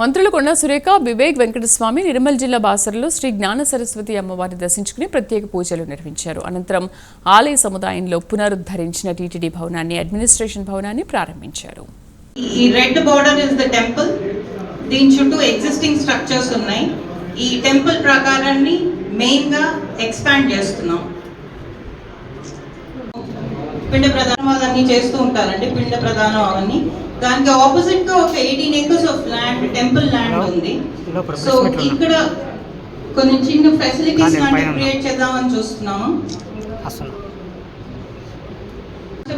మంత్రులు కొండ సురేఖ వివేక్ వెంకటస్వామి నిర్మల్ జిల్లా బాసరలో శ్రీ జ్ఞాన సరస్వతి అమ్మవారిని దర్శించుకుని ప్రత్యేక పూజలు నిర్వహించారు. అనంతరం ఆలయ సముదాయంలో పునరుద్ధరించిన టీటీడీ భవనాన్ని అడ్మినిస్ట్రేషన్ భవనాన్ని ప్రారంభించారు. ఈ red border is the temple. దీని చుట్టూ ఎగ్జిస్టింగ్ స్ట్రక్చర్స్ ఉన్నాయి. ఈ టెంపుల్ ప్రకారాన్ని మెయిన్గా ఎక్స్పాండ్ చేస్తున్నాం. పిండ ప్రధానం అవన్నీ చేస్తూ ఉంటారండి. పిండ ప్రధానం అవన్నీ దానికి ఆపోజిట్గా ఒక eighteen acres of land temple land ఉంది. సో ఇక్కడ కొన్ని చిన్న ఫెసిలిటీస్ లాంటివి క్రియేట్ చేద్దామని చూస్తున్నాము.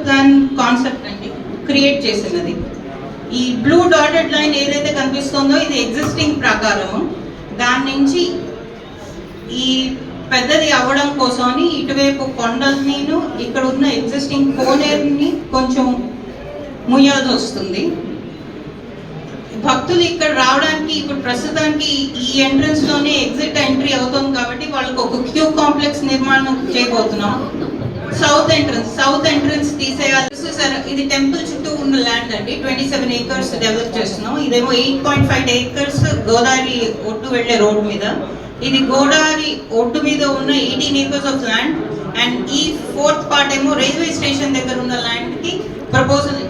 ప్లాన్ కాన్సెప్ట్ అండి. క్రియేట్ చేసినది. ఈ బ్లూ డాటెడ్ లైన్ ఏదైతే కనిపిస్తుందో ఇది ఎగ్జిస్టింగ్ ప్రకారము. దాని నుంచి ఈ పెద్దది అవ్వడం కోసమని ఇటువైపు కొండల్నిను ఇక్కడ ఉన్న ఎగ్జిస్టింగ్ కోనేరుని కొంచెం ముయ్యాల్సి వస్తుంది. భక్తులు ఇక్కడ రావడానికి ఇప్పుడు ప్రస్తుతానికి ఈ ఎంట్రన్స్లోనే ఎగ్జిట్ ఎంట్రీ అవుతుంది కాబట్టి వాళ్ళకి ఒక క్యూ కాంప్లెక్స్ నిర్మాణం చేయబోతున్నాం. సౌత్ ఎంట్రన్స్ సౌత్ ఎంట్రన్స్ తీసేయాలి. సార్ ఇది టెంపుల్ చుట్టూ ఉన్న ల్యాండ్ అండి. ట్వంటీ సెవెన్ ఏకర్స్ డెవలప్ చేస్తున్నాం. ఇదేమో eight point five acres Godavari ఒడ్డు వెళ్ళే రోడ్ మీద. ఇది గోదావరి ఒడ్డు మీద ఉన్న eighteen acres of land and ఈ ఫోర్త్ పార్ట్ ఏమో రైల్వే స్టేషన్ దగ్గర ఉన్న ల్యాండ్కి ప్రపోజల్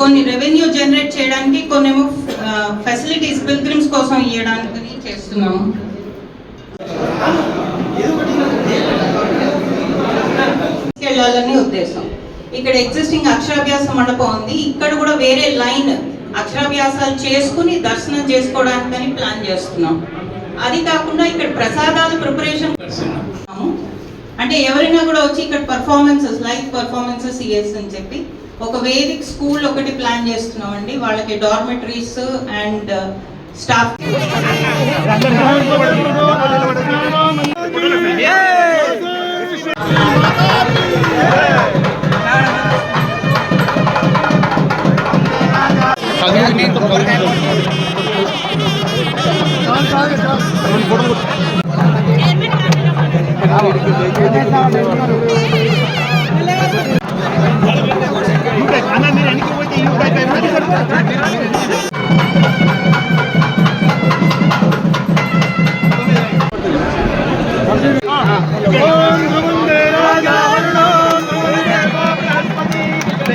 కొన్ని రెవెన్యూ జనరేట్ చేయడానికి కొన్ని ఫెసిలిటీస్ పిల్గ్రిమ్స్ కోసం ఇవ్వడానికి చేస్తున్నాము. తీసుకెళ్ళాలని ఉద్దేశం. ఇక్కడ ఎగ్జిస్టింగ్ అక్షరాభ్యాస మండపం ఉంది. ఇక్కడ కూడా వేరే లైన్ అక్షరాభ్యాసాలు చేసుకుని దర్శనం చేసుకోవడానికని ప్లాన్ చేస్తున్నాం. అది కాకుండా ఇక్కడ ప్రసాదాల ప్రిపరేషన్ అంటే ఎవరైనా కూడా వచ్చి ఇక్కడ పర్ఫార్మెన్సెస్ లైవ్ పర్ఫార్మెన్సెస్ ఇయర్స్ అని చెప్పి ఒక వేదిక్ స్కూల్ ఒకటి ప్లాన్ చేస్తున్నాం అండి వాళ్ళకి డార్మెటరీస్ అండ్ స్టాఫ్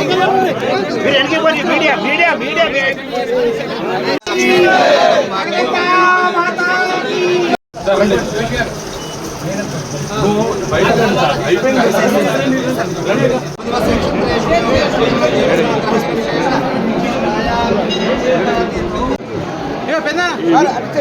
మీరు ఎన్నికైపోయి మీడియా మీడియా మీడియా అయిపోయింది పెద్ద